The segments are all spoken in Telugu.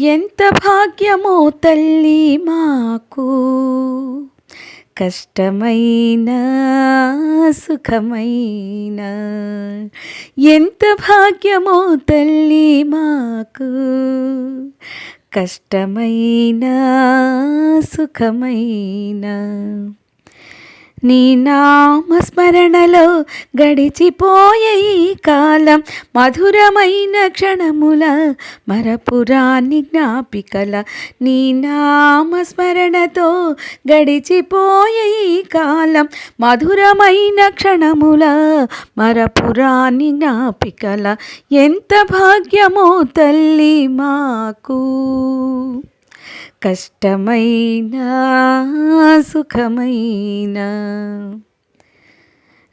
ఎంత భాగ్యమో తల్లి మాకు. కష్టమైన సుఖమైన ఎంత భాగ్యమో తల్లి మాకు. కష్టమైన సుఖమైన నీ నామస్మరణలో గడిచిపోయే ఈ కాలం మధురమైన క్షణముల మరపురాని జ్ఞాపికల నీ నామస్మరణతో గడిచిపోయే ఈ కాలం మధురమైన క్షణముల మరపురాని జ్ఞాపికల ఎంత భాగ్యమో తల్లి మాకు. కష్టమైన సుఖమైనా.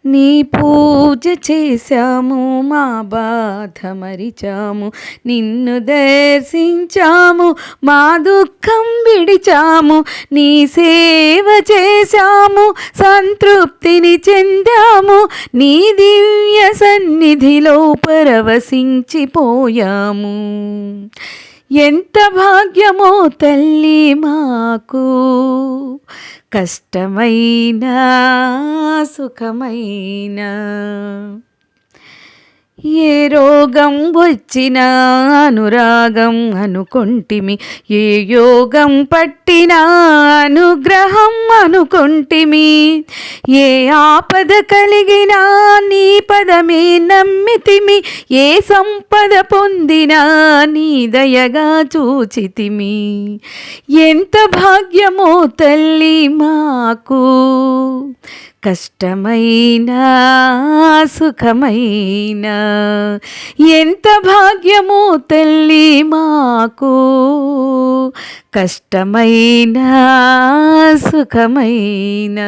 నీ పూజ చేశాము మా బాధ మరిచాము నిన్ను దర్శించాము మా దుఃఖం విడిచాము నీ సేవ చేశాము సంతృప్తిని చెందాము నీ దివ్య సన్నిధిలో పరవశించిపోయాము. ఎంత భాగ్యమో తల్లి మాకు. కష్టమైన సుఖమైన. ఏ రోగం వచ్చినా అనురాగం అనుకొంటిమి ఏ యోగం పట్టినా అనుగ్రహం అనుకొంటిమి. ఏ ఆపద కలిగినా నీ పదమే నమ్మితిమి ఏ సంపద పొందినా నీ దయగా చూచితిమి. ఎంత భాగ్యమో తల్లి మాకు కష్టమైన సుఖమైన. ఎంత భాగ్యమో తల్లి మాకు. కష్టమైన సుఖమైన.